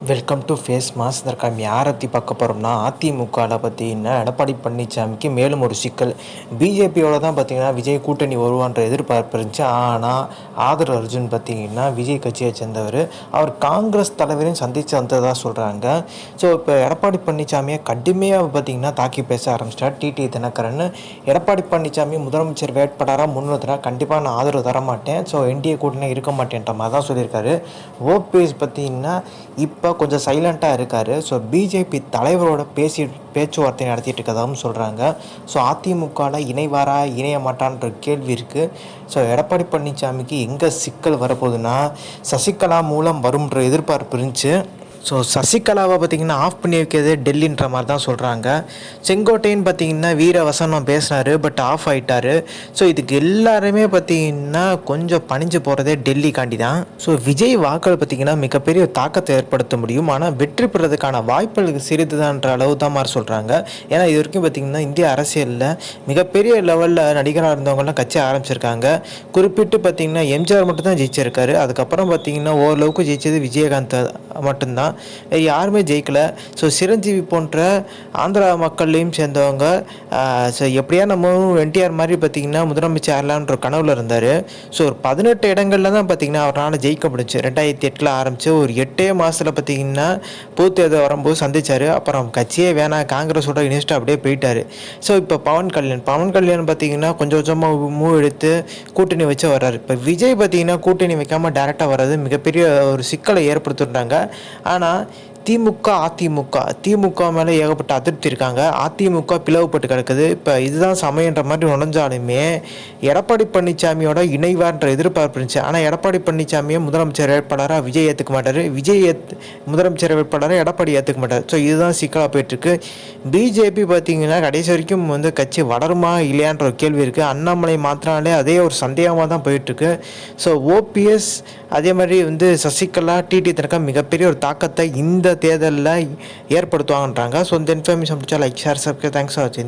Welcome to face mass இதற்காக யாரை பற்றி பார்க்க போகிறோம்னா அதிமுகவில் பார்த்தீங்கன்னா எடப்பாடி பழனிசாமிக்கு மேலும் ஒரு சிக்கல். பிஜேபியோட தான் பார்த்தீங்கன்னா விஜய் கூட்டணி வருவான்ற எதிர்பார்ப்பு இருந்துச்சு. ஆனால் ஆதர் அர்ஜுன் பார்த்தீங்கன்னா விஜய் கட்சியை சேர்ந்தவர். அவர் காங்கிரஸ் தலைவரையும் சந்தித்து வந்ததாக சொல்கிறாங்க ஸோ இப்போ எடப்பாடி பழனிசாமியை கடுமையாக பார்த்தீங்கன்னா தாக்கி பேச ஆரம்பிச்சிட்டார். டிடி தினகரன். எடப்பாடி பழனிசாமி முதலமைச்சர் வேட்பாளராக முன்னிறுத்தினா கண்டிப்பாக நான் ஆதரவு தர மாட்டேன் ஸோ என்டிஏ கூட்டணி இருக்க மாட்டேன்ற மாதிரி தான் சொல்லியிருக்காரு. ஓபிஎஸ் பார்த்தீங்கன்னா இப்போ கொஞ்சம் சைலண்ட்டாக இருக்கார். ஸோ பிஜேபி தலைவரோட பேசி பேச்சுவார்த்தை நடத்திட்டு இருக்கதாகவும் சொல்கிறாங்க ஸோ அதிமுகவில் இணைவாரா இணைய மாட்டான்ற கேள்வி இருக்குது ஸோ எடப்பாடி பழனிசாமிக்கு எங்கே சிக்கல் வரப்போகுதுன்னா சசிகலா மூலம் வரும்ன்ற எதிர்பார்ப்பு இருந்துச்சு. ஸோ சசிகலாவை பார்த்தீங்கன்னா ஆஃப் பண்ணி வைக்கிறது டெல்லின்ற மாதிரி தான் சொல்கிறாங்க செங்கோட்டைன்னு பார்த்தீங்கன்னா வீர வசனம் பேசுனாரு பட் ஆஃப் ஆகிட்டார் ஸோ இதுக்கு எல்லாருமே பார்த்தீங்கன்னா கொஞ்சம் பணிஞ்சு போகிறதே டெல்லிக்காண்டி தான் ஸோ விஜய் வாக்கள் பார்த்தீங்கன்னா மிகப்பெரிய தாக்கத்தை ஏற்படுத்த முடியும். ஆனால் வெற்றி பெறதுக்கான வாய்ப்புகள் சிறிதுதான்ற அளவு தான் மாதிரி சொல்கிறாங்க ஏன்னா இது வரைக்கும் பார்த்தீங்கன்னா இந்திய அரசியலில் மிகப்பெரிய லெவலில் நடிகராக இருந்தவங்கலாம் கட்சி ஆரம்பிச்சிருக்காங்க. குறிப்பிட்டு பார்த்தீங்கன்னா எம்ஜிஆர் மட்டும் தான் ஜெயிச்சிருக்காரு. அதுக்கப்புறம் பார்த்தீங்கன்னா ஓரளவுக்கு ஜெயிச்சது விஜயகாந்த் மட்டும்தான். யாருமே ஜெயிக்கலை. ஸோ சிரஞ்சீவி போன்ற ஆந்திரா மக்கள்லேயும் சேர்ந்தவங்க ஸோ எப்படியா நம்ம என்டிஆர் மாதிரி பார்த்தீங்கன்னா முதலமைச்சர் ஆகலான்ற கனவில் இருந்தார். ஸோ ஒரு பதினெட்டு இடங்கள்ல தான் பார்த்தீங்கன்னா அவரால் ஜெயிக்க முடிச்சு ரெண்டாயிரத்தி எட்டில் ஆரம்பித்து ஒரு எட்டே மாதத்தில் பார்த்தீங்கன்னா பொது வரும்போது சந்திச்சார். அப்புறம் கட்சியே வேணாம் காங்கிரஸோட இணைச்சிட்டு அப்படியே போயிட்டார். ஸோ இப்போ பவன் கல்யாண் பவன் கல்யாண் பார்த்தீங்கன்னா கொஞ்சம் கொஞ்சமாக மூவ் எடுத்து கூட்டணி வச்சு வர்றாரு. இப்போ விஜய் பார்த்தீங்கன்னா கூட்டணி வைக்காமல் டேரெக்டாக வர்றது மிகப்பெரிய ஒரு சிக்கலை ஏற்படுத்திருந்தாங்க. ஆனால் திமுக அதிமுக திமுக மேலே ஏகப்பட்ட அதிருப்தி இருக்காங்க. அதிமுக பிளவுபட்டு கிடக்குது. இப்போ இதுதான் சமயன்ற மாதிரி நுழைஞ்சாலுமே எடப்பாடி பழனிசாமியோட இணைவார்ன்ற எதிர்பார்ப்பு இருந்துச்சு. ஆனால் எடப்பாடி பழனிசாமியை முதலமைச்சர் வேட்பாளராக விஜய் ஏற்றுக்க மாட்டார். விஜய் ஏத் முதலமைச்சர் வேட்பாளராக எடப்பாடி ஏற்றுக்க மாட்டார். ஸோ இதுதான் சிக்கலாக போயிட்டுருக்கு. பிஜேபி பார்த்தீங்கன்னா கடைசி வரைக்கும் வந்து கட்சி வளருமா இல்லையான்ற ஒரு கேள்வி இருக்குது அண்ணாமலை மாத்தினாலே அதே ஒரு சந்தேகமாக தான் போயிட்டுருக்கு ஸோ ஓபிஎஸ் அதே மாதிரி வந்து சசிகலா டிடி தனக்கா மிகப்பெரிய ஒரு தாக்கத்தை இந்த தேர்தலில் ஏற்படுத்துவாங்கன்றாங்க. ஸோ இந்த இன்ஃபர்மேஷன் பிடிச்சா like share subscribe thanks for வாட்சிங்